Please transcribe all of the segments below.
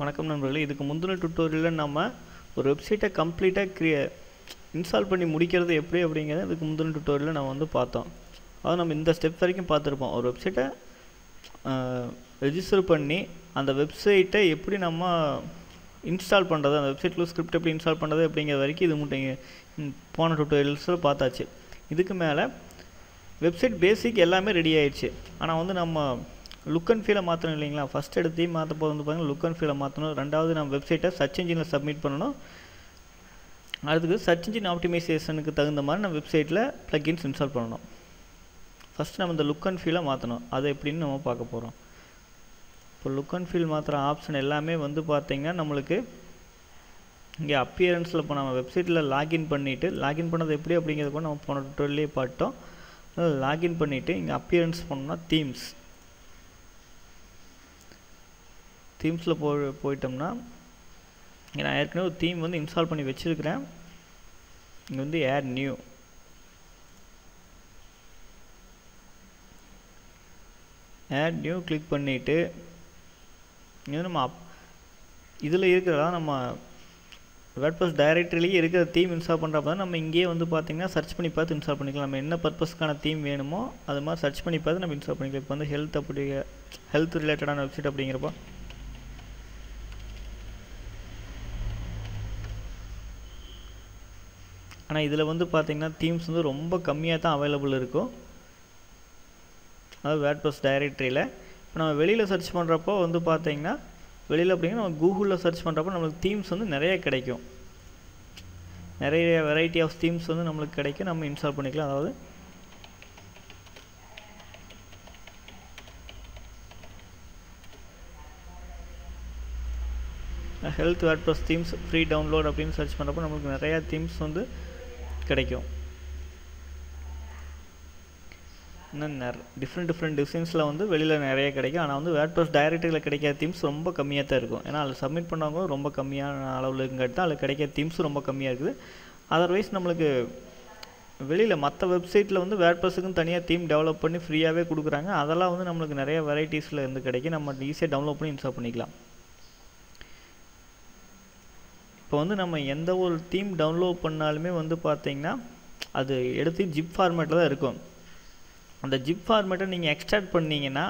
வணக்கம் நண்பர்களே. இதுக்கு முந்தின டுட்டோரியலில் நம்ம ஒரு வெப்சைட்டை கம்ப்ளீட்டாக க்ரியே இன்ஸ்டால் பண்ணி முடிக்கிறது எப்படி அப்படிங்கிறத இதுக்கு முந்தின டுட்டோரியலில் நம்ம வந்து பார்த்தோம். அதாவது நம்ம இந்த ஸ்டெப் வரைக்கும் பார்த்துருப்போம். ஒரு வெப்சைட்டை ரெஜிஸ்டர் பண்ணி அந்த வெப்சைட்டை எப்படி நம்ம இன்ஸ்டால் பண்ணுறது அந்த வெப்சைட்டில் ஸ்கிரிப்ட் எப்படி இன்ஸ்டால் பண்ணுறது அப்படிங்கிற வரைக்கும் இது மட்டும் போன டுட்டோரியல்ஸில் பார்த்தாச்சு. இதுக்கு மேலே வெப்சைட் பேசிக் எல்லாமே ரெடி ஆயிடுச்சு. ஆனால் வந்து நம்ம லுக் அண்ட் ஃபீலை மாற்றணும் இல்லைங்களா? ஃபஸ்ட் எடுத்தையும் மாற்ற போது வந்து பார்த்தீங்கன்னா லுக் அண்ட் ஃபீலை மாற்றணும் ரெண்டாவது நம்ம வெப்சைட்டை சர்ச் இன்ஜினில் சப்மிட் பண்ணணும். அடுத்தது சர்ச் இன்ஜின் ஆப்டிமைசேஷனுக்கு தகுந்த மாதிரி நம்ம வெப்சைட்டில் ப்ளக்கின்ஸ் இன்ஸ்டால் பண்ணணும். ஃபஸ்ட் நம்ம இந்த லுக் அண்ட் ஃபீலை மாற்றணும் அது எப்படின்னு நம்ம பார்க்க போகிறோம் இப்போ லுக் அண்ட் ஃபீல் மாற்றுற ஆப்ஷன் எல்லாமே வந்து பார்த்திங்கன்னா நம்மளுக்கு இங்கே அப்பியரன்ஸில் இப்போ நம்ம வெப்சைட்டில் லாகின் பண்ணிவிட்டு லாகின் பண்ணது எப்படி அப்படிங்கிறது கூட நம்ம போன டுவெல்லே பார்த்தோம் லாகின் பண்ணிவிட்டு இங்கே அப்பியரன்ஸ் பண்ணோம்னா தீம்ஸ் தீம்ஸில் போ போயிட்டோம்னா இங்கே நான் ஏற்கனவே ஒரு தீம் வந்து இன்ஸ்டால் பண்ணி வச்சுருக்கிறேன். இங்கே வந்து add new add new click பண்ணிவிட்டு இங்கே நம்ம அப் இதில் இருக்கிறதா நம்ம வேர்ட்பஸ் டைரக்டரிலேயே இருக்கிற தீம் இன்ஸ்டால் பண்ணுறப்ப தான் நம்ம இங்கேயே வந்து பார்த்திங்கன்னா சர்ச் பண்ணி பார்த்து இன்ஸ்டால் பண்ணிக்கலாம். நம்ம என்ன பர்பஸ்க்கான தீம் வேணுமோ அது மாதிரி சர்ச் பண்ணி பார்த்து நம்ம இன்ஸ்டால் பண்ணிக்கலாம். இப்போ வந்து ஹெல்த் அப்படி ஹெல்த் ரிலேட்டடான வெப்சைட் அப்படிங்கிறப்போ ஆனால் இதில் வந்து பார்த்திங்கன்னா தீம்ஸ் வந்து ரொம்ப கம்மியாக தான் அவைலபிள் இருக்கும் அதாவது வேட்பஸ் டைரக்டரியில் இப்போ நம்ம வெளியில் சர்ச் பண்ணுறப்போ வந்து பார்த்தீங்கன்னா வெளியில் அப்படிங்கிற நம்ம கூகுளில் சர்ச் பண்ணுறப்போ நம்மளுக்கு தீம்ஸ் வந்து நிறைய கிடைக்கும். நிறைய வெரைட்டி ஆஃப் தீம்ஸ் வந்து நம்மளுக்கு கிடைக்கும். நம்ம இன்ஸ்டால் பண்ணிக்கலாம். அதாவது health WordPress themes free download அப்படின்னு சர்ச் பண்ணுறப்போ நம்மளுக்கு நிறையா தீம்ஸ் வந்து கிடைக்கும். இன்னும் டிஃப்ரெண்ட் டிஃப்ரெண்ட் டிசைன்ஸில் வந்து வெளியில் நிறைய கிடைக்கும். ஆனால் வந்து வேர்ட்பஸ் டைரக்டில் கிடைக்காத தீம்ஸ் ரொம்ப கம்மியாக தான் இருக்கும். ஏன்னா அதில் சப்மிட் பண்ணவங்க ரொம்ப கம்மியான அளவில் இருக்குங்கிறது அதில் கிடைக்கிற தீம்ஸ் ரொம்ப கம்மியாக இருக்குது. அதர்வைஸ் நம்மளுக்கு வெளியில் மற்ற வெப்சைட்டில் வந்து வேர்ட்பஸுக்குன்னு தனியாக தீம் டெவலப் பண்ணி ஃப்ரீயாகவே கொடுக்குறாங்க. அதெல்லாம் வந்து நம்மளுக்கு நிறைய வெரைட்டிஸில் இருந்து கிடைக்கும். நம்ம ஈஸியாக டவுன்லோட் பண்ணி இன்ஸ்டால் பண்ணிக்கலாம். இப்போ வந்து நம்ம எந்த ஒரு தீம் டவுன்லோட் பண்ணாலுமே வந்து பார்த்திங்கன்னா அது எடுத்து ஜிப் ஃபார்மேட்டில் தான் இருக்கும். அந்த ஜிப் ஃபார்மேட்டை நீங்கள் எக்ஸ்ட்ராக்ட் பண்ணிங்கன்னா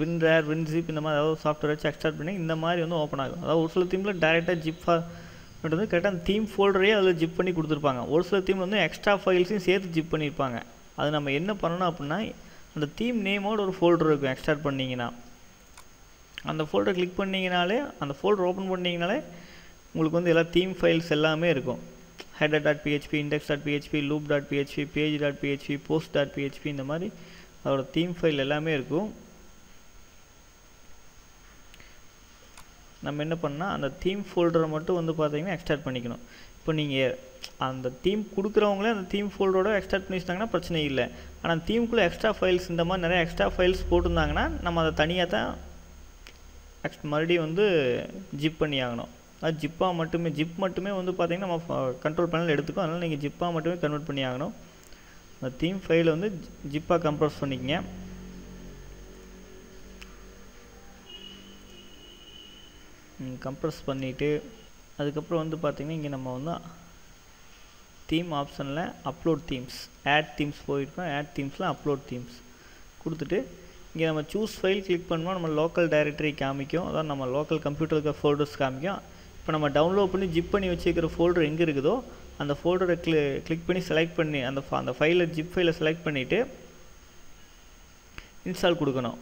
வின்ரேர் வின்ஜிப் இந்த மாதிரி ஏதாவது சாஃப்ட்வேர் வச்சு எக்ஸ்ட்ராக்ட் பண்ணி இந்த மாதிரி வந்து ஓப்பன் ஆகும். அதாவது ஒரு சில தீமில் டேரெக்டாக ஜிப் ஃபார்மேட் வந்து கரெக்டாக அந்த தீம் ஃபோல்டரையே அதில் ஜிப் பண்ணி கொடுத்துருப்பாங்க. ஒரு சில தீம் வந்து எக்ஸ்ட்ரா ஃபைல்ஸையும் சேர்த்து ஜிப் பண்ணியிருப்பாங்க அது நம்ம என்ன பண்ணணும் அப்படின்னா அந்த தீம் நேமோட ஒரு ஃபோல்டர் இருக்கும் எக்ஸ்ட்ராக்ட் பண்ணிங்கன்னா. அந்த ஃபோல்டர் கிளிக் பண்ணிங்கனாலே அந்த ஃபோல்டர் ஓப்பன் பண்ணிங்கனாலே உங்களுக்கு வந்து எல்லா தீம் ஃபைல்ஸ் எல்லாமே இருக்கும். Header dot PHP index dot PHP loop dot PHP page dot PHP post dot PHP இந்த மாதிரி அதோட தீம் ஃபைல் எல்லாமே இருக்கும். நம்ம என்ன பண்ணால் அந்த தீம் ஃபோல்டரை மட்டும் வந்து பார்த்தீங்கன்னா எக்ஸ்டார்ட் பண்ணிக்கணும். இப்போ நீங்கள் அந்த தீம் கொடுக்குறவங்களே அந்த தீம் ஃபோல்டரோட எக்ஸ்டார்ட் பண்ணி வச்சிட்டாங்கன்னா பிரச்சனை இல்லை. ஆனால் தீமுக்குள்ளே எக்ஸ்ட்ரா ஃபைல்ஸ் இந்த மாதிரி நிறைய எக்ஸ்ட்ரா ஃபைல்ஸ் போட்டிருந்தாங்கன்னா நம்ம அதை தனியாக தான் எக்ஸ் மறுபடியும் வந்து ஜிப் பண்ணி ஆகணும். அது ஜிப்பாக மட்டுமே ஜிப் மட்டுமே வந்து பார்த்திங்கன்னா நம்ம கண்ட்ரோல் பேனல் எடுத்துக்கோ அதனால் நீங்கள் ஜிப்பாக மட்டுமே கன்வெர்ட் பண்ணி ஆகணும். அந்த தீம் ஃபைலை வந்து ஜிப்பாக கம்ப்ரஸ் பண்ணிக்கங்க. கம்ப்ரஸ் பண்ணிவிட்டு அதுக்கப்புறம் வந்து பார்த்திங்கன்னா இங்கே நம்ம வந்து தீம் ஆப்ஷனில் அப்லோட் தீம்ஸ் ஆட் தீம்ஸ் போயிருக்கோம். ஆட் தீம்ஸில் அப்லோட் தீம்ஸ் கொடுத்துட்டு இங்கே நம்ம சூஸ் ஃபைல் கிளிக் பண்ணோம் நம்ம லோக்கல் டைரக்டரி காமிக்கும். அதாவது நம்ம லோக்கல் கம்ப்யூட்டருக்கு ஃபோல்டர்ஸ் காமிக்கும். இப்போ நம்ம டவுன்லோட் பண்ணி ஜிப் பண்ணி வச்சுருக்கிற ஃபோல்டர் எங்கே இருக்குதோ அந்த ஃபோல்டரை கிளி கிளிக் பண்ணி செலக்ட் பண்ணி அந்த அந்த ஃபைலை ஜிப் ஃபைலை செலக்ட் பண்ணிவிட்டு இன்ஸ்டால் கொடுக்கணும்.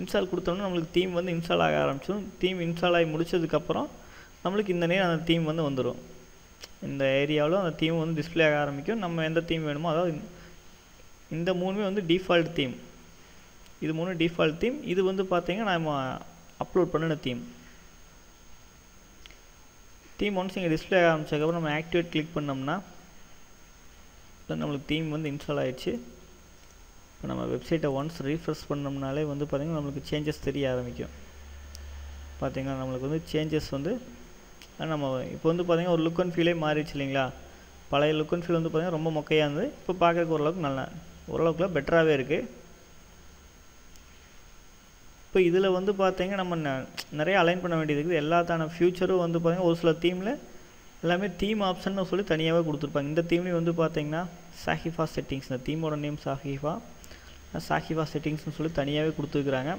இன்ஸ்டால் கொடுத்தோன்னா நம்மளுக்கு தீம் வந்து இன்ஸ்டால் ஆக ஆரம்பிச்சிடும். தீம் இன்ஸ்டால் ஆகி முடிச்சதுக்கப்புறம் நம்மளுக்கு இந்த நேரம் அந்த தீம் வந்து வந்துடும் இந்த ஏரியாவில் அந்த தீம் வந்து டிஸ்பிளே ஆக ஆரம்பிக்கும். நம்ம எந்த தீம் வேணுமோ அதாவது இந்த மூணுமே வந்து டிஃபால்ட் தீம் இது மூணு டிஃபால்ட் தீம் இது வந்து பார்த்தீங்கன்னா நம்ம அப்லோட் பண்ணின தீம் தீம் ஒன்ஸ் நீங்கள் டிஸ்பிளே ஆரம்பிச்சதுக்கப்புறம் நம்ம ஆக்டிவேட் கிளிக் பண்ணோம்னா நம்மளுக்கு தீம் வந்து இன்ஸ்டால் ஆகிடுச்சு இப்போ நம்ம வெப்சைட்டை ஒன்ஸ் ரீஃப்ரெஷ் பண்ணோம்னாலே வந்து பார்த்திங்கன்னா நம்மளுக்கு சேஞ்சஸ் தெரிய ஆரம்பிக்கும். பார்த்திங்கன்னா நம்மளுக்கு வந்து சேஞ்சஸ் வந்து நம்ம இப்போ வந்து பார்த்திங்கன்னா ஒரு லுக் அண்ட் ஃபீலே மாறிடுச்சு இல்லைங்களா? பழைய லுக் அண்ட் ஃபீல் வந்து பார்த்திங்கன்னா ரொம்ப மொக்கையாக இருந்தது. இப்போ பார்க்குறதுக்கு ஓரளவுக்கு நல்லா ஓரளவுக்குலாம் பெட்டராகவே இருக்குது இப்போ இதில் வந்து பார்த்தீங்கன்னா நம்ம ந- நிறைய அலைன் பண்ண வேண்டியது இருக்குது. எல்லாத்தான ஃப்யூச்சரும் வந்து பார்த்தீங்கன்னா ஒரு சில தீமில் எல்லாமே தீம் ஆப்ஷன் சொல்லி தனியாகவே கொடுத்துருப்பாங்க. இந்த தீம்லேயும் வந்து பார்த்தீங்கன்னா சாஹிஃபா செட்டிங்ஸ் இந்த தீமோட நேம் சாஹிஃபா சாஹிஃபா செட்டிங்ஸ்னு சொல்லி தனியாகவே கொடுத்துருக்குறாங்க.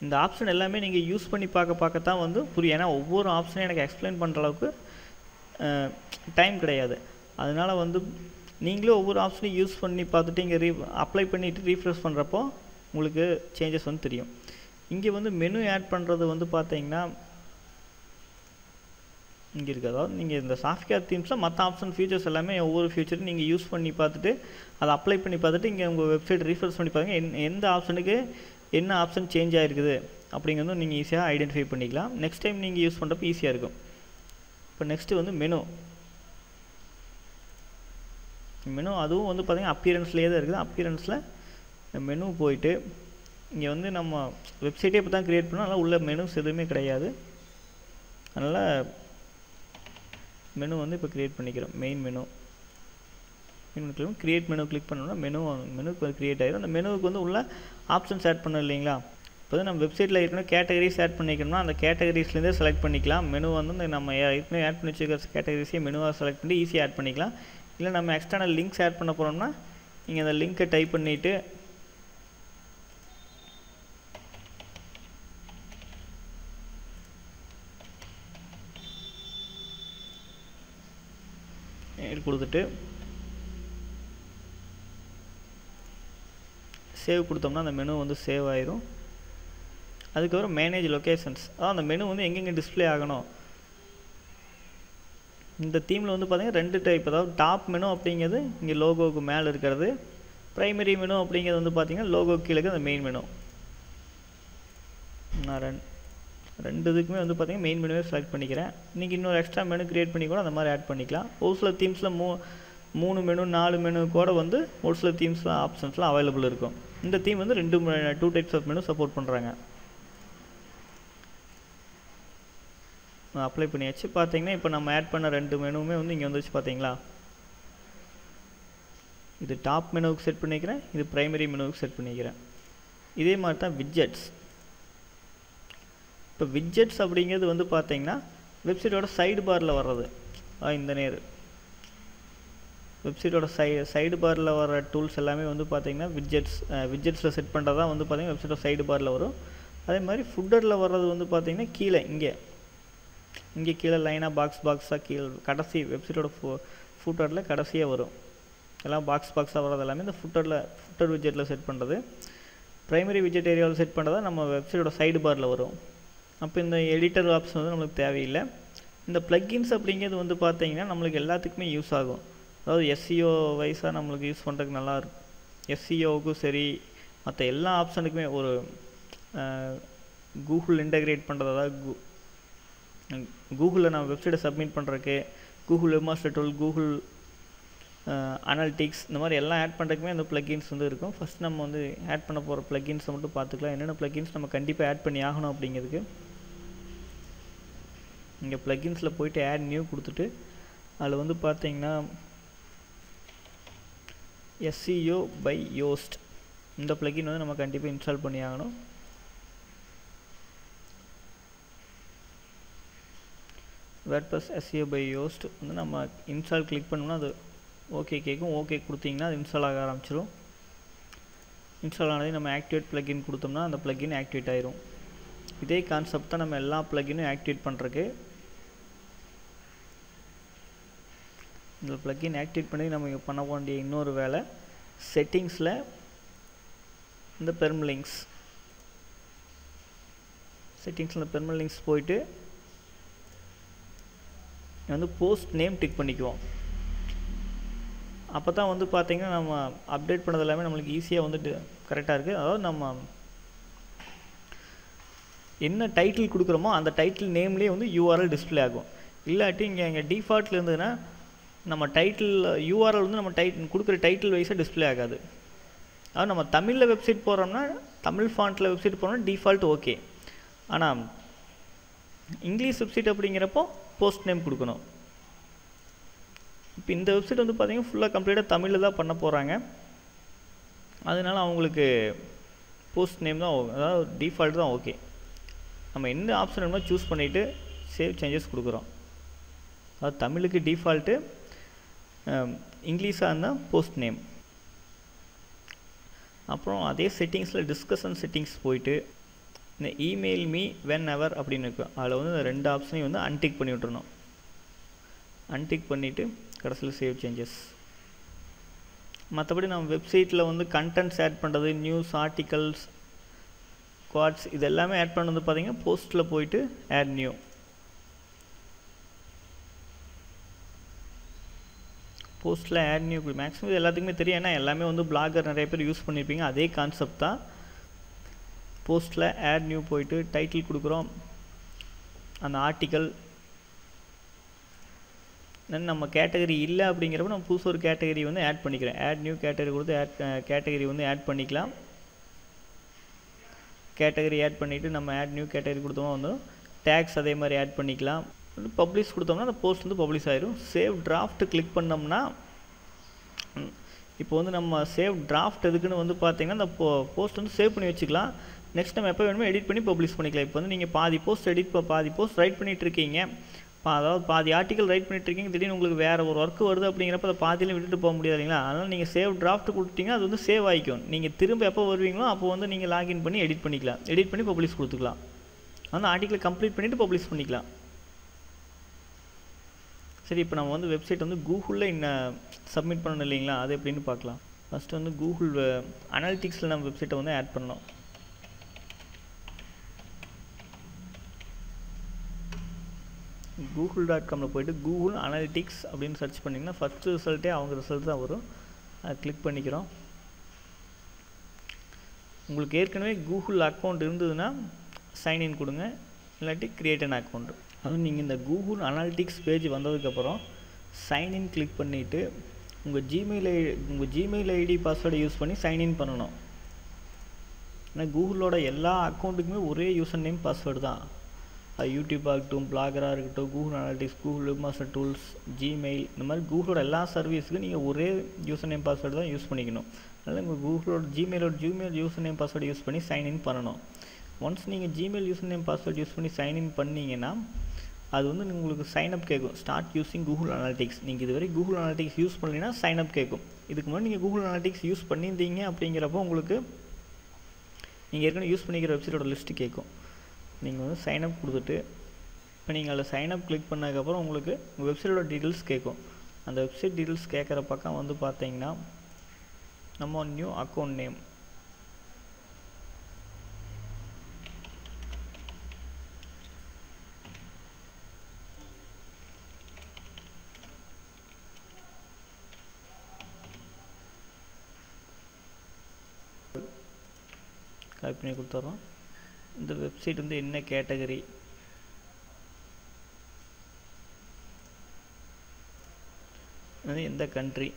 இந்த ஆப்ஷன் எல்லாமே நீங்கள் யூஸ் பண்ணி பார்க்க பார்க்க தான் வந்து புரியும். ஏன்னா ஒவ்வொரு ஆப்ஷனையும் எனக்கு எக்ஸ்பிளைன் பண்ணுற அளவுக்கு டைம் கிடையாது. அதனால் வந்து நீங்களே ஒவ்வொரு ஆப்ஷனையும் யூஸ் பண்ணி பார்த்துட்டு இங்கே ரீ அப்ளை பண்ணிவிட்டு ரீஃப்ரெஷ் பண்ணுறப்போ உங்களுக்கு சேஞ்சஸ் வந்து தெரியும். இங்கே வந்து மெனு ஆட் பண்ணுறது வந்து பார்த்தீங்கன்னா இங்கே இருக்குது அதாவது நீங்கள் இந்த சாஃப்ட்வேர் தீம்ஸில் மற்ற ஆப்ஷன் ஃபீச்சர்ஸ் எல்லாமே ஒவ்வொரு ஃபியூச்சரும் நீங்கள் யூஸ் பண்ணி பார்த்துட்டு அதை அப்ளை பண்ணி பார்த்துட்டு இங்கே உங்கள் வெப்சைட் ரீஃப்ரெஷ் பண்ணி பாருங்கள் என் எந்த ஆப்ஷனுக்கு என்ன ஆப்ஷன் சேஞ்ச் ஆகிருக்குது அப்படிங்கிறது நீங்கள் ஈஸியாக ஐடென்டிஃபை பண்ணிக்கலாம். நெக்ஸ்ட் டைம் நீங்கள் யூஸ் பண்ணுறப்ப ஈஸியாக இருக்கும். இப்போ நெக்ஸ்ட்டு வந்து மெனு மெனு அதுவும் வந்து பார்த்தீங்கன்னா அப்பியரன்ஸ்லேயே தான் இருக்குது. அப்பியரன்ஸில் மெனு போயிட்டு இங்கே வந்து நம்ம வெப்சைட்டே இப்போ தான் க்ரியேட் பண்ணோம். அதனால் உள்ள மெனுஸ் எதுவுமே கிடையாது. அதனால் மெனு வந்து இப்போ க்ரியேட் பண்ணிக்கிறோம். Main menu menu click create menu click பண்ணோம்னா மெனு மெனு இப்போ க்ரியேட் ஆகிடும் அந்த மெனுவுக்கு வந்து உள்ள ஆப்ஷன்ஸ் ஆட் பண்ணோம் இல்லைங்களா? இப்போ வந்து நம்ம வெப்சைட்டில் இருக்கணும் கேட்டகரிஸ் ஆட் பண்ணிக்கணும்னா அந்த கேட்டகரிஸ்லேருந்தே செலக்ட் பண்ணிக்கலாம். மெனு வந்து நம்ம ஏற்கனவே ஆட் பண்ணி வச்சுருக்க கேட்டகரிஸே மெனுவாக செலக்ட் பண்ணி ஈஸியாக ஆட் பண்ணிக்கலாம். இல்லை நம்ம எக்ஸ்டர்னல் லிங்க்ஸ் ஆட் பண்ண போகிறோம்னா நீங்கள் அந்த லிங்க்கை டைப் பண்ணிவிட்டு கொடுத்துட்டு சேவ் கொடுத்தோம்னா அந்த மெனு வந்து சேவ் ஆயிரும். அதுக்கப்புறம் மேனேஜ் லொக்கேஷன்ஸ் அதான் அந்த மெனு வந்து எங்கெங்கே டிஸ்ப்ளே ஆகணும். இந்த தீமில் வந்து பார்த்தீங்கன்னா ரெண்டு டைப் அதாவது டாப் மெனு அப்படிங்கிறது இங்கே லோகோவுக்கு மேலே இருக்கிறது. ப்ரைமரி மெனு அப்படிங்கிறது வந்து பார்த்தீங்கன்னா லோகோ கீழே அந்த மெயின் மெனு நான் ரெண்டு ரெண்டு இதுக்குமே வந்து பார்த்தீங்கன்னா மெயின் மெனுவே செலக்ட் பண்ணிக்கிறேன். நீங்கள் இன்னொரு எக்ஸ்ட்ரா மெனு கிரியேட் பண்ணி கூட அந்த மாதிரி ஆட் பண்ணிக்கலாம். ஒரு சில தீம்ஸில் மூ மூணு மெனு நாலு மெனு கூட வந்து ஒரு சில தீம்ஸ்லாம் ஆப்ஷன்ஸ்லாம் அவைலபிள் இருக்கும். இந்த தீம் வந்து ரெண்டு two types of menu support பண்ணுறாங்க அப்ளை பண்ணியாச்சு. பார்த்தீங்கன்னா இப்போ நம்ம ஆட் பண்ண ரெண்டு மெனுவுமே வந்து இங்கே வந்துச்சு பார்த்தீங்களா இது டாப் மெனுவுக்கு செட் பண்ணிக்கிறேன். இது ப்ரைமரி மெனுவுக்கு செட் பண்ணிக்கிறேன். இதே மாதிரி தான் விட்ஜெட்ஸ் இப்போ விட்ஜெட்ஸ் அப்படிங்கிறது வந்து பார்த்தீங்கன்னா வெப்சைட்டோட சைடு பாரில் வர்றது. இந்த நேர். வெப்சைட்டோட சை சைடு பாரில் வர டூல்ஸ் எல்லாமே வந்து பார்த்தீங்கன்னா விட்ஜெட்ஸ் விட்ஜெட்ஸில் செட் பண்ணுறதா வந்து பார்த்தீங்கன்னா வெப்சைட்டோட சைடு பாரில் வரும். அதே மாதிரி ஃபுட்டரில் வர்றது வந்து பார்த்தீங்கன்னா கீழே இங்கே. இங்கே கீழே லைனாக பாக்ஸ் பாக்ஸாக கீழே கடைசி வெப்சைட்டோட ஃபு ஃபுட்டரில் கடைசியாக வரும். எல்லாம் பாக்ஸ் பாக்ஸாக வர்றது எல்லாமே இந்த ஃபுட்டரில் ஃபுட்டர் விட்ஜெட்டில் செட் பண்ணுறது ப்ரைமரி விட்ஜெட் ஏரியாவில் செட் பண்ணுறதா நம்ம வெப்சைட்டோட சைடு பாரில் வரும். அப்போ இந்த எடிட்டர் ஆப்ஷன் வந்து நம்மளுக்கு தேவையில்லை. இந்த ப்ளக்கின்ஸ் அப்படிங்கிறது வந்து பார்த்தீங்கன்னா நம்மளுக்கு எல்லாத்துக்குமே யூஸ் ஆகும். அதாவது எஸ்சிஓ வைஸாக நம்மளுக்கு யூஸ் பண்ணுறதுக்கு நல்லா இருக்கும். எஸ்சிஓவுக்கும் சரி மற்ற எல்லா ஆப்ஷனுக்குமே ஒரு கூகுள் இன்டகிரேட் பண்ணுறது அதாவது கூ கூகுளில் நம்ம வெப்சைட்டை சப்மிட் பண்ணுறதுக்கு Google webmaster tool Google analytics இந்த மாதிரி எல்லாம் ஆட் பண்ணுறதுக்குமே அந்த ப்ளக்கின்ஸ் வந்து இருக்கும். ஃபஸ்ட் நம்ம வந்து ஆட் பண்ண போகிற ப்ளக்கின்ஸை மட்டும் பார்த்துக்கலாம். என்னென்ன ப்ளக்கின்ஸ் நம்ம கண்டிப்பாக ஆட் பண்ணி ஆகணும் அப்படிங்கிறதுக்கு இங்கே ப்ளக்கின்ஸில் போயிட்டு ஆட் நியூ கொடுத்துட்டு அதில் வந்து பார்த்தீங்கன்னா எஸ்சிஓ பை யோஸ்ட் இந்த ப்ளக்கின் வந்து நம்ம கண்டிப்பாக இன்ஸ்டால் பண்ணி ஆகணும். வேர்ட்பஸ் எஸ்சிஓ பை யோஸ்ட் வந்து நம்ம இன்ஸ்டால் கிளிக் பண்ணோம்னா அது ஓகே கேட்கும் ஓகே கொடுத்தீங்கன்னா அது இன்ஸ்டால் ஆக ஆரம்பிச்சிடும் இன்ஸ்டால் ஆனதே நம்ம ஆக்டிவேட் ப்ளக்கின் கொடுத்தோம்னா அந்த ப்ளக்கின் ஆக்டிவேட் ஆயிரும். இதே கான்செப்ட் தான் நம்ம எல்லா ப்ளக்கினும் ஆக்டிவேட் பண்ணுறக்கு இந்த ப்ளக்கின் ஆக்டிவேட் பண்ணி நம்ம பண்ண வேண்டிய இன்னொரு வேலை செட்டிங்ஸில் இந்த பெர்மலிங்ஸ் செட்டிங்ஸில் பெர்மலிங்ஸ் போயிட்டு வந்து போஸ்ட் நேம் டிக் பண்ணிக்குவோம். அப்போ தான் வந்து பார்த்திங்கன்னா நம்ம அப்டேட் பண்ணது எல்லாமே நம்மளுக்கு ஈஸியாக வந்துட்டு கரெக்டாக இருக்குது அதாவது நம்ம என்ன டைட்டில் கொடுக்குறோமோ அந்த டைட்டில் நேம்லேயே வந்து யூஆர்எல் டிஸ்பிளே ஆகும். இல்லாட்டி இங்கே இங்கே டிஃபால்ட்டில் இருந்ததுன்னா நம்ம டைட்டில் யூஆர்எல் வந்து நம்ம டைட் கொடுக்குற டைட்டில் வைஸாக டிஸ்பிளே ஆகாது. அதாவது நம்ம தமிழில் வெப்சைட் போகிறோம்னா தமிழ் ஃபாண்ட்டில் வெப்சைட் போகிறோம்னா டிஃபால்ட் ஓகே ஆனால் இங்கிலீஷ் வெப்சைட் அப்படிங்கிறப்போ போஸ்ட் நேம் கொடுக்கணும். இப்போ இந்த வெப்சைட் வந்து பார்த்திங்கன்னா ஃபுல்லாக கம்ப்ளீட்டாக தமிழில் தான் பண்ண போகிறாங்க அதனால அவங்களுக்கு போஸ்ட் நேம் தான் அதாவது டிஃபால்ட் தான் ஓகே நம்ம என்ன ஆப்ஷன் வேணுமோ சூஸ் பண்ணிவிட்டு சேவ் சேஞ்சஸ் கொடுக்குறோம். அதாவது தமிழுக்கு டிஃபால்ட்டு இங்கிலீஷாக இருந்தால் போஸ்ட் நேம் அப்புறம் அதே செட்டிங்ஸில் டிஸ்கஷன் செட்டிங்ஸ் போயிட்டு இந்த இமெயில் மீ வென் எவர் அப்படின்னு இருக்கும் அதில் வந்து இந்த ரெண்டு ஆப்ஷனையும் வந்து அன்டிக் பண்ணி விட்ருணும் அன்டிக் பண்ணிவிட்டு கடைசியில் சேவ் சேஞ்சஸ் மற்றபடி நம்ம வெப்சைட்டில் வந்து கண்டென்ட்ஸ் ஆட் பண்ணுறது நியூஸ் ஆர்டிகல்ஸ் குவாட்ஸ் இது எல்லாமே ஆட் பண்ணது பார்த்திங்கன்னா போஸ்ட்டில் போயிட்டு ஆட் நியூ போஸ்ட்டில் ஆட் நியூ மேக்ஸிமம் இது எல்லாத்துக்குமே தெரியும். ஏன்னா எல்லாமே வந்து பிளாகர் நிறைய பேர் யூஸ் பண்ணியிருப்பீங்க அதே கான்செப்ட் தான். போஸ்ட்டில் ஆட் நியூ போயிட்டு டைட்டில் கொடுக்குறோம். அந்த ஆர்டிக்கல் தென் நம்ம கேட்டகரி இல்லை அப்படிங்கிறப்ப நம்ம புதுசு ஒரு கேட்டகரி வந்து ஆட் பண்ணிக்கிறோம். ஆட் நியூ கேட்டகரி கொடுத்து ஆட் கேட்டகரி வந்து ஆட் பண்ணிக்கலாம். கேட்டகரி ஆட் பண்ணிவிட்டு நம்ம ஆட் நியூ கேட்டகரி கொடுத்தோம்னா வந்து டேக்ஸ் அதே மாதிரி ஆட் பண்ணிக்கலாம். பப்ளிஷ் கொடுத்தோம்னா அந்த போஸ்ட் வந்து பப்ளிஷ் ஆயிரும். சேவ் டிராஃப்ட் கிளிக் பண்ணோம்னா இப்போ வந்து நம்ம சேவ் டிராஃப்ட் எதுக்குன்னு வந்து பார்த்தீங்கன்னா அந்த போ போஸ்ட் வந்து சேவ் பண்ணி வச்சுக்கலாம். நெக்ஸ்ட் நம்ம எப்போ வேணுமோ எடிட் பண்ணி பப்ளிஷ் பண்ணிக்கலாம். இப்போ வந்து நீங்கள் பாதி போஸ்ட் எடிட் பாதி போஸ்ட் ரைட் பண்ணிகிட்டு இருக்கீங்க. பா அதாவது பாதி ஆர்டிக்கல் ரைட் பண்ணிட்டு இருக்கீங்க. திடீர்னு உங்களுக்கு வேறு ஒரு ஒர்க் வருது அப்படிங்கிறப்ப அதை பாதியில விட்டுட்டு போக முடியாது இல்லைங்களா? அதனால் நீங்கள் சேவ் டிராஃப்ட் கொடுத்தீங்கன்னா அது வந்து சேவ் ஆகிக்கும். நீங்கள் திரும்ப எப்போ வருவீங்களோ அப்போ வந்து நீங்கள் லாகின் பண்ணி எடிட் பண்ணிக்கலாம். எடிட் பண்ணி பப்ளிஷ் கொடுத்துக்கலாம். அந்த ஆர்டிக்கலை கம்ப்ளீட் பண்ணிவிட்டு பப்ளிஷ் பண்ணிக்கலாம். சரி இப்போ நம்ம வந்து வெப்சைட் வந்து கூகுளில் என்ன சப்மிட் பண்ணணும் இல்லைங்களா? அது எப்படின்னு பார்க்கலாம். ஃபஸ்ட்டு வந்து கூகுள் அனாலிட்டிக்ஸில் நம்ம வெப்சைட்டை வந்து ஆட் பண்ணோம் கூகுள் டாட் காமில் போயிட்டு கூகுள் அனாலிட்டிக்ஸ் அப்படின்னு சர்ச் பண்ணிங்கன்னா ஃபஸ்ட்டு ரிசல்ட்டே அவங்க ரிசல்ட் தான் வரும். அதை கிளிக் பண்ணிக்கிறோம். உங்களுக்கு ஏற்கனவே கூகுள் அக்கௌண்ட் இருந்ததுன்னா சைன்இன் கொடுங்க. இல்லாட்டி க்ரியேட் அன் அக்கௌண்ட்டு அதுவும் நீங்கள் இந்த கூகுள் அனாலிட்டிக்ஸ் பேஜ் வந்ததுக்கப்புறம் சைன்இன் கிளிக் பண்ணிவிட்டு உங்கள் ஜிமெயில் ஐ உங்கள் ஜிமெயில் ஐடி பாஸ்வேர்டை யூஸ் பண்ணி சைன்இன் பண்ணணும். ஏன்னா கூகுளோட எல்லா அக்கௌண்ட்டுக்குமே ஒரே யூசர் நேம் பாஸ்வேர்டு தான். அது யூடியூப்பாக இருக்கட்டும் பிளாகராக இருக்கட்டும் Google analytics Google web master tools Gmail இந்த மாதிரி கூகுளோட எல்லா சர்வீஸுக்கும் நீங்கள் ஒரே யூசர் நேம் பாஸ்வேர்டு தான் யூஸ் பண்ணிக்கணும். அதனால் உங்கள் கூகுளோட ஜிமெயிலோட Gmail user name password use பண்ணி சைன்இன் பண்ணணும். ஒன்ஸ் நீங்கள் Gmail user name password use பண்ணி சைன்இன் பண்ணீங்கன்னா அது வந்து உங்களுக்கு சைன் அப் கேட்கும் ஸ்டார்ட் யூஸிங் கூகுள் அனாலிட்டிக்ஸ் நீங்கள் இதுவரை கூகுள் அனாலிட்டிக்ஸ் யூஸ் பண்ணலைன்னா சைன் அப் கேட்கும் இதுக்கு முன்னாடி நீங்கள் கூகுள் அனாலிட்டிக்ஸ் யூஸ் பண்ணியிருந்தீங்க அப்படிங்கிறப்போ உங்களுக்கு நீங்கள் ஏற்கனவே யூஸ் பண்ணிக்கிற வெப்சைட்டோட லிஸ்ட்டு கேட்கும் நீங்கள் வந்து சைன் அப் கொடுத்துட்டு இப்போ நீங்கள் அதில் சைன் அப் கிளிக் பண்ணதுக்கப்புறம் உங்களுக்கு உங்கள் வெப்சைட்டோட டீட்டெயில்ஸ் கேட்கும் அந்த வெப்சைட் டீட்டெயில்ஸ் கேட்குற பக்கம் வந்து பார்த்தீங்கன்னா நம்ம நியூ அக்கௌண்ட் நேம் காப்பி பண்ணி கொடுத்துட்றோம் இந்த வெப்சைட் வந்து என்ன கேட்டகரி அது எந்த கண்ட்ரி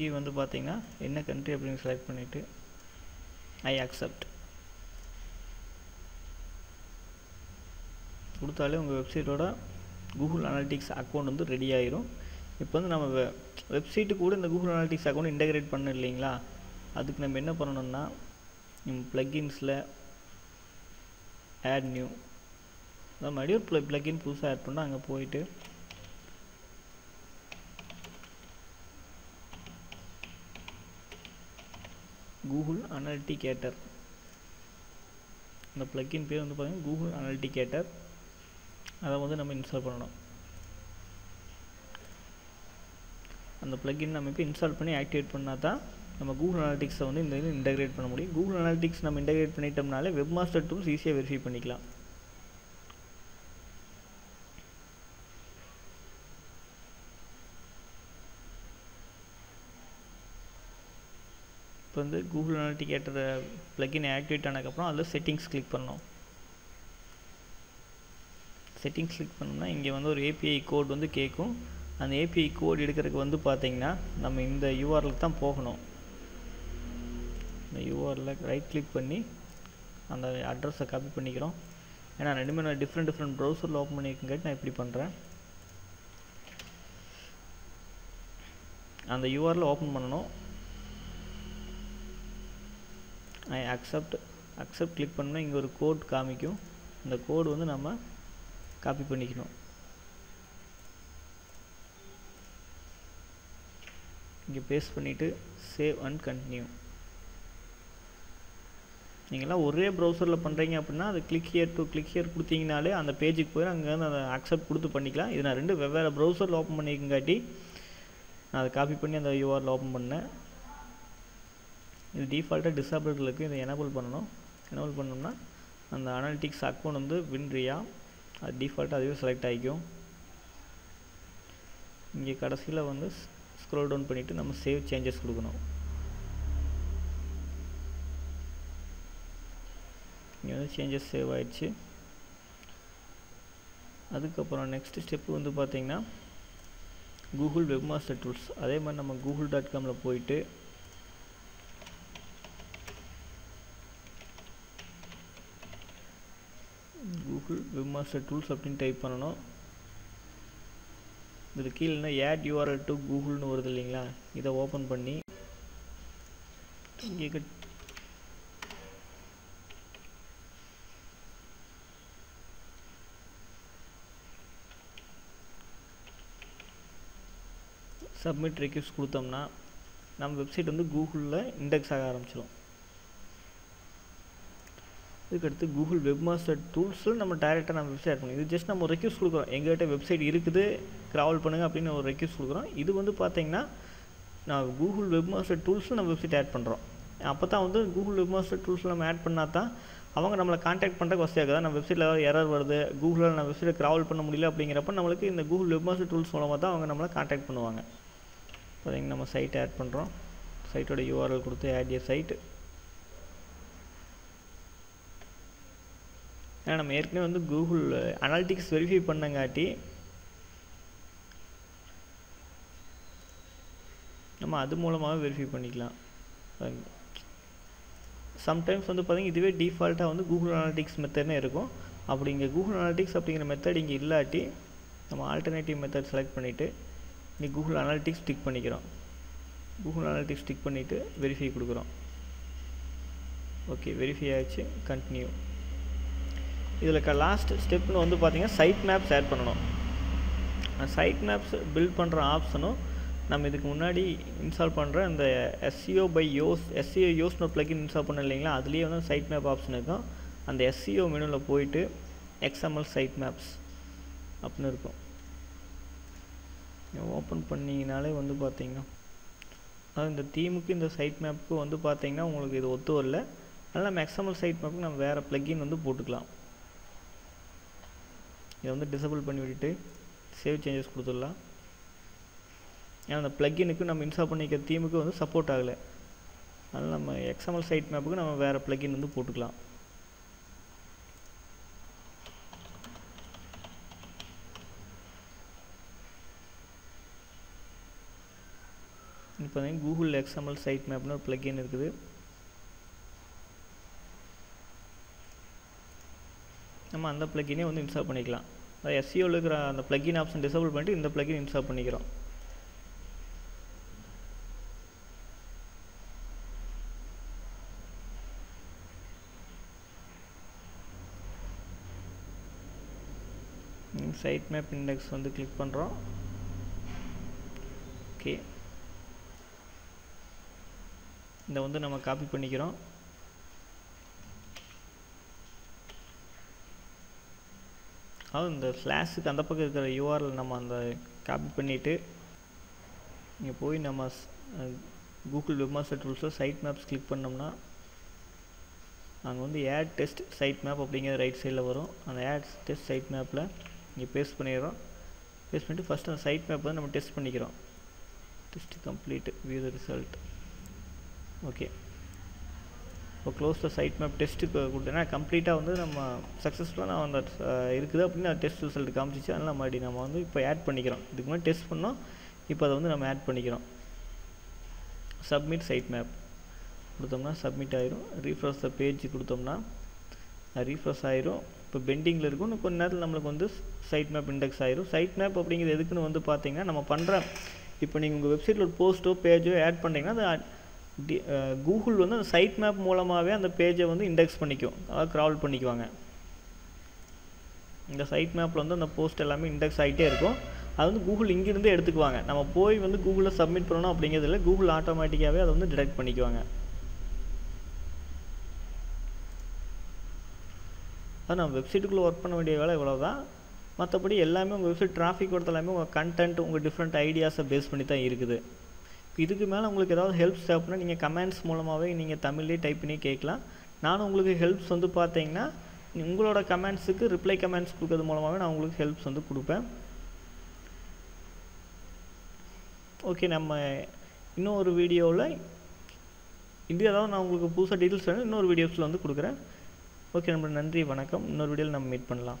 இங்கே வந்து பார்த்தீங்கன்னா என்ன கண்ட்ரி அப்படின்னு செலக்ட் பண்ணிவிட்டு ஐ அக்செப்ட் கொடுத்தாலே உங்கள் வெப்சைட்டோட கூகுள் அனாலிட்டிக்ஸ் அக்கௌண்ட் வந்து ரெடி ஆயிரும். இப்போ வந்து நம்ம வெப்சைட்டு கூட இந்த கூகுள் அனாலிட்டிக்ஸ் அக்கௌண்ட் இன்டகிரேட் பண்ண இல்லைங்களா? அதுக்கு நம்ம என்ன பண்ணணும்னா ப்ளக்கின்ஸில் ஆட் நியூ அதான் மறுபடியும் ப்ள ப்ளக்கின் புதுசாக ஆட் பண்ணால் அங்கே போயிட்டு கூகுள் அனல்டிகேட்டர் இந்த ப்ளக்கின் பேர் வந்து பார்த்தீங்கன்னா கூகுள் அனல்டிகேட்டர் அதை வந்து நம்ம இன்ஸ்டால் பண்ணணும். அந்த ப்ளக்கின் நம்ம இப்போ இன்ஸ்டால் பண்ணி ஆக்டிவேட் பண்ணால் தான் நம்ம கூகுள் அனாலிட்டிக்ஸை வந்து இந்த இது இன்டகிரேட் பண்ண முடியும். கூகுள் அனாலிட்டிக்ஸ் நம்ம இன்டகிரேட் பண்ணிட்டோம்னாலே வெப் மாஸ்டர் டூல்ஸ் ஈஸியாக வெரிஃபை பண்ணிக்கலாம். வந்து கூகுள் அனாலிட்டிகேட்டர் ப்ளக்கின் ஆக்டிவேட் ஆனதுக்கப்புறம் அதில் செட்டிங்ஸ் கிளிக் பண்ணோம். செட்டிங்ஸ் கிளிக் பண்ணோம்னா இங்கே வந்து ஒரு ஏபிஐ கோட் வந்து கேட்கும். அந்த ஏபிஐ கோட் எடுக்கிறதுக்கு வந்து பார்த்தீங்கன்னா நம்ம இந்த யூஆரில் தான் போகணும். இந்த யூஆரில் ரைட் கிளிக் பண்ணி அந்த அட்ரஸை காப்பி பண்ணிக்கிறோம். ஏன்னா ரெண்டுமே நான் டிஃப்ரெண்ட் டிஃப்ரெண்ட் ப்ரௌசரில் ஓப்பன் பண்ணியிருக்கங்காட்டி நான் இப்படி பண்ணுறேன் அந்த யூஆரில் ஓப்பன் பண்ணணும். ஐ அக்செப்ட் அக்செப்ட் கிளிக் பண்ணால் இங்கே ஒரு கோட் காமிக்கும். இந்த கோடு வந்து நம்ம காப்பி பண்ணிக்கணும். இங்கே பேஸ்ட் பண்ணிவிட்டு சேவ் அண்ட் கண்டினியூ நீங்களாம் ஒரே ப்ரௌசரில் பண்ணுறீங்க அப்படின்னா அது click here to click here கொடுத்தீங்கனாலே அந்த பேஜுக்கு போய் அங்கேருந்து அதை அக்செப்ட் கொடுத்து பண்ணிக்கலாம். இது நான் ரெண்டு வெவ்வேறு ப்ரௌசரில் ஓப்பன் பண்ணியிருக்கங்காட்டி நான் அதை காப்பி பண்ணி அந்த யூஆரில் ஓப்பன் பண்ணேன். இது டிஃபால்ட்டாக டிசபிள் இருக்குது இதை எனபிள் பண்ணணும். எனபிள் பண்ணோம்னா அந்த அனாலிட்டிக்ஸ் அக்கௌண்ட் வந்து வின்ரியா அது டிஃபால்ட்டாக அதுவே செலக்ட் ஆகிக்கும் இங்கே கடைசியில் வந்து ஸ்க்ரோல் டவுன் பண்ணிவிட்டு நம்ம சேவ் சேஞ்சஸ் கொடுக்கணும். இங்கே வந்து சேஞ்சஸ் சேவ் ஆகிடுச்சு அதுக்கப்புறம் நெக்ஸ்ட் ஸ்டெப்பு வந்து பார்த்திங்கன்னா கூகுள் வெப்மாஸ்டர் டூல்ஸ் அதே மாதிரி நம்ம கூகுள் டாட் காமில் போயிட்டு கூகுள் வெப்மாஸ்டர் டூல்ஸ் அப்படின்னு டைப் பண்ணணும். இதில் கீழேனா ஏட் யூஆர்எல் டு கூகுள்னு வருது இல்லைங்களா? இதை ஓப்பன் பண்ணி இங்கே சப்மிட் ரெக்யூஸ்ட் கொடுத்தோம்னா நம்ம வெப்சைட் வந்து கூகுளில் இண்டெக்ஸ் ஆக ஆரம்பிச்சிடும் இதுக்கடுத்து கூகுள் வெப்மாஸ்டர் டூல்ஸில் நம்ம டேரெக்டாக நம்ம வெப்சைட் ஆட் இது ஜஸ்ட் நம்ம ஒரு ரெக்யூஸ்ட் கொடுக்குறோம். எங்கள்கிட்ட வெப்சைட் இருக்குது க்ராவல் பண்ணுங்கள் அப்படின்னு ஒரு ரெக்யூஸ் கொடுக்குறோம். இது வந்து பார்த்தீங்கன்னா நான் கூகுள் வெப்மாஸ்டர் டூல்ஸில் நம்ம வெப்சைட் ஆட் பண்ணுறோம் அப்போ தான் வந்து கூகுள் வெப்மாஸ்டர் டூல்ஸில் நம்ம ஆட் பண்ணால் தான் அவங்க நம்மளை காண்டாக்ட் பண்ணுறக்கு வசதியாக நம்ம வெப்சைட்டில் ஏதாவது எரர் வருது கூகுளில் நம்ம வெப்சைட்டை க்ராவல் பண்ண முடியல அப்படிங்கிறப்ப நம்மளுக்கு இந்த கூகுள் வெப்மாஸ்டர் டூல்ஸ் மூலமாக தான் அவங்க நம்மளை காண்டாக்ட் பண்ணுவாங்க. பார்த்தீங்கன்னா நம்ம சைட்டை ஆட் பண்ணுறோம் சைட்டோட யூஆர்எல் கொடுத்து ஆட் ஏ சைட்டு ஏன்னா நம்ம ஏற்கனவே வந்து கூகுள் அனாலிட்டிக்ஸ் வெரிஃபை பண்ணங்காட்டி நம்ம அது மூலமாகவே வெரிஃபை பண்ணிக்கலாம். சம்டைம்ஸ் வந்து பார்த்திங்கன்னா இதுவே டிஃபால்ட்டாக வந்து கூகுள் அனாலிட்டிக்ஸ் மெத்தட்னே இருக்கும். அப்படி இங்கே கூகுள் அனாலிட்டிக்ஸ் அப்படிங்கிற மெத்தட் இங்கே இல்லாட்டி நம்ம ஆல்டர்னேட்டிவ் மெத்தட் செலக்ட் பண்ணிவிட்டு இங்கே கூகுள் அனாலிட்டிக்ஸ் டிக் பண்ணிக்கிறோம். கூகுள் அனாலிட்டிக்ஸ் டிக் பண்ணிவிட்டு வெரிஃபை கொடுக்குறோம். ஓகே வெரிஃபை ஆகிடுச்சு கண்டினியூ இதில் க லாஸ்ட் ஸ்டெப்னு வந்து பார்த்திங்கன்னா சைட் மேப்ஸ் ஆட் பண்ணணும். சைட் மேப்ஸ் பில்ட் பண்ணுற ஆப்ஷனும் நம்ம இதுக்கு முன்னாடி இன்ஸ்டால் பண்ணுற இந்த எஸ்சிஓ பை யோஸ் எஸ்சிஓ யோஸ்னு ஒரு ப்ளக்கின் இன்ஸ்டால் பண்ண இல்லைங்களா? அதுலேயே வந்து சைட் மேப் ஆப்ஷன் இருக்கும். அந்த எஸ்சிஓ மெனுவில் போயிட்டு எக்ஸ்எம்எல் சைட் மேப்ஸ் அப்படின்னு இருக்கும். ஓப்பன் பண்ணிங்கனாலே வந்து பார்த்தீங்கன்னா அதாவது இந்த தீமுக்கு இந்த சைட் மேப்புக்கு வந்து பார்த்தீங்கன்னா உங்களுக்கு இது ஒத்து வரல அதனால் நம்ம எக்ஸ்எம்எல் சைட் மேப்புக்கு நம்ம வேறு ப்ளக்கின் வந்து போட்டுக்கலாம். இதை வந்து டிசபிள் பண்ணி விட்டுட்டு சேவ் சேஞ்சஸ் கொடுத்துடலாம். ஏன்னா அந்த ப்ளக்கினுக்கு நம்ம இன்ஸ்டால் பண்ணிக்கிற தீமுக்கு வந்து சப்போர்ட் ஆகலை. அதனால் நம்ம எக்ஸ்எம்எல் சைட் மேப்புக்கு நம்ம வேறு ப்ளக்கின் வந்து போட்டுக்கலாம். இப்போ பார்த்தீங்கன்னா கூகுள் எக்ஸ்எம்எல் சைட் மேப்னு ஒரு ப்ளக்கின் இருக்குது. நம்ம அந்த ப்ளக்கினே வந்து இன்ஸ்டால் பண்ணிக்கலாம். அதாவது எஸ்சியோவில் இருக்கிற அந்த ப்ளக்கின் ஆப்ஷன் டிசபிள் பண்ணிட்டு இந்த ப்ளக்கின் இன்ஸ்டால் பண்ணிக்கிறோம். சைட் மேப் இண்டெக்ஸ் வந்து கிளிக் பண்ணுறோம் ஓகே இதை வந்து நம்ம காப்பி பண்ணிக்கிறோம். அதாவது இந்த ஸ்லாஷுக்கு அந்த பக்கம் இருக்கிற யூஆர்எல் நம்ம அந்த காப்பி பண்ணிவிட்டு இங்கே போய் நம்ம கூகுள் வெப்மாஸ்டர் டூல்ஸில் சைட் மேப்ஸ் கிளிக் பண்ணோம்னா அங்கே வந்து ஏட் டெஸ்ட் சைட் மேப் அப்படிங்கிற ரைட் சைடில் வரும். அந்த ஏட் டெஸ்ட் சைட் மேப்பில் இங்கே பேஸ்ட் பண்ணிடுறோம். பேஸ்ட் பண்ணிட்டு ஃபஸ்ட்டு அந்த சைட் மேப் வந்து நம்ம டெஸ்ட் பண்ணிக்கிறோம். Test complete view the result okay இப்போ க்ளோஸ் த சைட் மேப் டெஸ்ட்டுக்கு கொடுத்தேன்னா கம்ப்ளீட்டாக வந்து நம்ம சக்ஸஸ்ஃபுல்லாக நான் அந்த இருக்குது அப்படின்னு டெஸ்ட் ரிசல்ட் காமிச்சிச்சு. அதனால் மறுபடியும் நம்ம வந்து இப்போ ஆட் பண்ணிக்கிறோம். இதுக்கு முன்னாடி டெஸ்ட் பண்ணோம். இப்போ அதை வந்து நம்ம ஆட் பண்ணிக்கிறோம். சப்மிட் சைட் மேப் கொடுத்தோம்னா சப்மிட் ஆயிரும். ரீஃப்ரெஷ் த பேஜ் கொடுத்தோம்னா ரீஃப்ரெஷ் ஆயிரும். இப்போ பெண்டிங்கில் இருக்கும். இன்னும் கொஞ்ச நேரத்தில் நம்மளுக்கு வந்து சைட் மேப் இண்டெக்ஸ் ஆயிரும். சைட் மேப் அப்படிங்கிறது எதுக்குன்னு வந்து பார்த்தீங்கன்னா நம்ம பண்ணுற இப்போ நீங்கள் உங்கள் வெப்சைட்டில் ஒரு போஸ்ட்டோ பேஜோ ஆட் பண்ணிங்கன்னா அது கூகுள் வந்து அந்த சைட் மேப் மூலமாகவே அந்த பேஜை வந்து இண்டெக்ஸ் பண்ணிக்கும். அதாவது க்ராவல் பண்ணிக்குவாங்க. இந்த சைட் மேப்பில் வந்து அந்த போஸ்ட் எல்லாமே இண்டெக்ஸ் ஆகிட்டே இருக்கும். அது வந்து கூகுள் இங்கேருந்து எடுத்துக்குவாங்க. நம்ம போய் வந்து கூகுளில் சப்மிட் பண்ணணும் அப்படிங்கிறது இல்லை. கூகுள் ஆட்டோமேட்டிக்காகவே அதை வந்து டிடெக்ட் பண்ணிக்குவாங்க. அது நம்ம வெப்சைட்டுக்குள்ளே ஒர்க் பண்ண வேண்டிய வேலை இவ்வளோ தான் மற்றபடி எல்லாமே உங்கள் வெப்சைட் டிராஃபிக் கொடுத்த எல்லாமே உங்கள் கண்டென்ட் உங்கள் டிஃப்ரெண்ட் ஐடியாஸை பேஸ் பண்ணி தான் இருக்குது. இதுக்கு மேலே உங்களுக்கு ஏதாவது ஹெல்ப்ஸ் தேவைப்படனா நீங்கள் கமெண்ட்ஸ் மூலமாகவே நீங்கள் தமிழ்லேயே டைப் பண்ணி கேட்கலாம். நானும் உங்களுக்கு ஹெல்ப்ஸ் வந்து பார்த்தீங்கன்னா உங்களோட கமெண்ட்ஸுக்கு ரிப்ளை கமெண்ட்ஸ் கொடுக்கறது மூலமாகவே நான் உங்களுக்கு ஹெல்ப்ஸ் வந்து கொடுப்பேன். ஓகே நம்ம இன்னும் ஒரு வீடியோவில் இது ஏதாவது நான் உங்களுக்கு புதுசாக டீட்டெயில்ஸ் வேணும் இன்னொரு வீடியோஸில் வந்து கொடுக்குறேன். ஓகே நம்ம நன்றி வணக்கம். இன்னொரு வீடியோவில் நம்ம மீட் பண்ணலாம்.